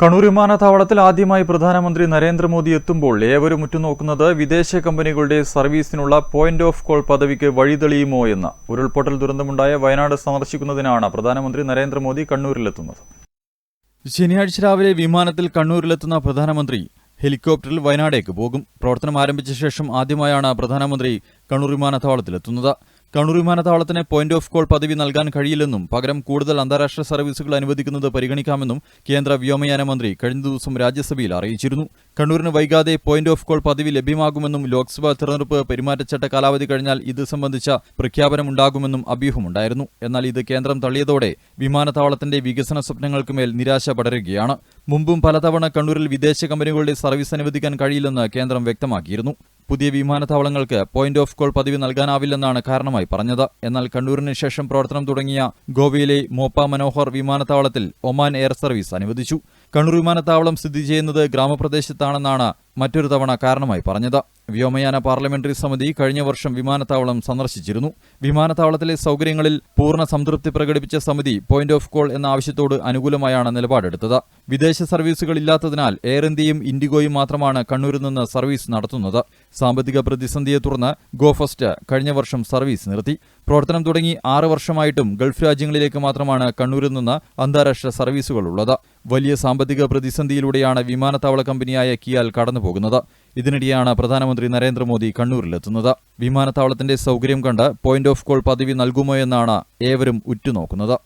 കണ്ണൂർ വിമാനത്താവളത്തിൽ ആദ്യമായി പ്രധാനമന്ത്രി നരേന്ദ്രമോദി എത്തുമ്പോൾ ഏവരും ഉറ്റുനോക്കുന്നത് വിദേശ കമ്പനികളുടെ സർവീസിനുള്ള പോയിന്റ് ഓഫ് കോൾ പദവിക്ക് വഴിതെളിയുമോ എന്ന്. ഉരുൾപൊട്ടൽ ദുരന്തമുണ്ടായ വയനാട് സന്ദർശിക്കുന്നതിനാണ് പ്രധാനമന്ത്രി നരേന്ദ്രമോദി കണ്ണൂരിലെത്തുന്നത്. ശനിയാഴ്ച രാവിലെ വിമാനത്തിൽ കണ്ണൂരിലെത്തുന്ന പ്രധാനമന്ത്രി ഹെലികോപ്റ്ററിൽ വയനാടേക്ക് പോകും. പ്രവർത്തനം ആരംഭിച്ച ശേഷം ആദ്യമായാണ് പ്രധാനമന്ത്രി കണ്ണൂർ വിമാനത്താവളത്തിലെത്തുന്നത്. കണ്ണൂർ വിമാനത്താവളത്തിന് പോയിന്റ് ഓഫ് കോൾ പദവി നൽകാൻ കഴിയില്ലെന്നും പകരം കൂടുതൽ അന്താരാഷ്ട്ര സർവീസുകൾ അനുവദിക്കുന്നത് പരിഗണിക്കാമെന്നും കേന്ദ്ര വ്യോമയാന മന്ത്രി കഴിഞ്ഞ ദിവസം രാജ്യസഭയിൽ അറിയിച്ചിരുന്നു. കണ്ണൂരിന് വൈകാതെ പോയിന്റ് ഓഫ് കോൾ പദവി ലഭ്യമാകുമെന്നും ലോക്സഭാ തെരഞ്ഞെടുപ്പ് പെരുമാറ്റച്ചട്ട കാലാവധി കഴിഞ്ഞാൽ ഇത് സംബന്ധിച്ച പ്രഖ്യാപനമുണ്ടാകുമെന്നും അഭ്യൂഹമുണ്ടായിരുന്നു. എന്നാൽ ഇത് കേന്ദ്രം തള്ളിയതോടെ വിമാനത്താവളത്തിന്റെ വികസന സ്വപ്നങ്ങൾക്ക് മേൽ നിരാശ പടരുകയാണ്. മുമ്പും പലതവണ കണ്ണൂരിൽ വിദേശ കമ്പനികളുടെ സർവീസ് അനുവദിക്കാൻ കഴിയില്ലെന്ന് കേന്ദ്രം വ്യക്തമാക്കിയിരുന്നു. പുതിയ വിമാനത്താവളങ്ങൾക്ക് പോയിന്റ് ഓഫ് കോൾ പദവി നൽകാനാവില്ലെന്നാണ് കാരണമായി പറഞ്ഞത്. എന്നാൽ കണ്ണൂരിന് ശേഷം പ്രവർത്തനം തുടങ്ങിയ ഗോവയിലെ മോപ്പ മനോഹർ വിമാനത്താവളത്തിൽ ഒമാൻ എയർ സർവീസ് അനുവദിച്ചു. കണ്ണൂർ വിമാനത്താവളം സ്ഥിതി ചെയ്യുന്നത് ഗ്രാമപ്രദേശത്താണെന്നാണ് മറ്റൊരു തവണ കാരണമായി പറഞ്ഞത്. വ്യോമയാന പാർലമെന്ററി സമിതി കഴിഞ്ഞ വർഷം വിമാനത്താവളം സന്ദർശിച്ചിരുന്നു. വിമാനത്താവളത്തിലെ സൗകര്യങ്ങളിൽ പൂർണ സംതൃപ്തി പ്രകടിപ്പിച്ച സമിതി പോയിന്റ് ഓഫ് കോൾ എന്ന ആവശ്യത്തോട് അനുകൂലമായാണ് നിലപാടെടുത്തത്. വിദേശ സർവീസുകൾ ഇല്ലാത്തതിനാൽ എയർ ഇന്ത്യയും ഇൻഡിഗോയും മാത്രമാണ് കണ്ണൂരിൽ നിന്ന് സർവീസ് നടത്തുന്നത്. സാമ്പത്തിക പ്രതിസന്ധിയെ തുടർന്ന് ഗോഫസ്റ്റ് കഴിഞ്ഞ വർഷം സർവീസ് നിർത്തി. പ്രവർത്തനം തുടങ്ങി ആറ് വർഷമായിട്ടും ഗൾഫ് രാജ്യങ്ങളിലേക്ക് മാത്രമാണ് കണ്ണൂരിൽ നിന്ന് അന്താരാഷ്ട്ര സർവീസുകൾ ഉള്ളത്. വലിയ സാമ്പത്തിക പ്രതിസന്ധിയിലൂടെയാണ് വിമാനത്താവള കമ്പനിയായ കിയാൽ കടന്നുപോകുന്നത് ഇതിനിടെയാണ് പ്രധാനമന്ത്രി നരേന്ദ്രമോദി കണ്ണൂരിലെത്തുന്നത്. വിമാനത്താവളത്തിന്റെ സൗകര്യം കണ്ട് പോയിന്റ് ഓഫ് കോൾ പദവി നൽകുമോ എന്നാണ് ഏവരും ഉറ്റുനോക്കുന്നത്.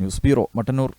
News bureau Mattannur.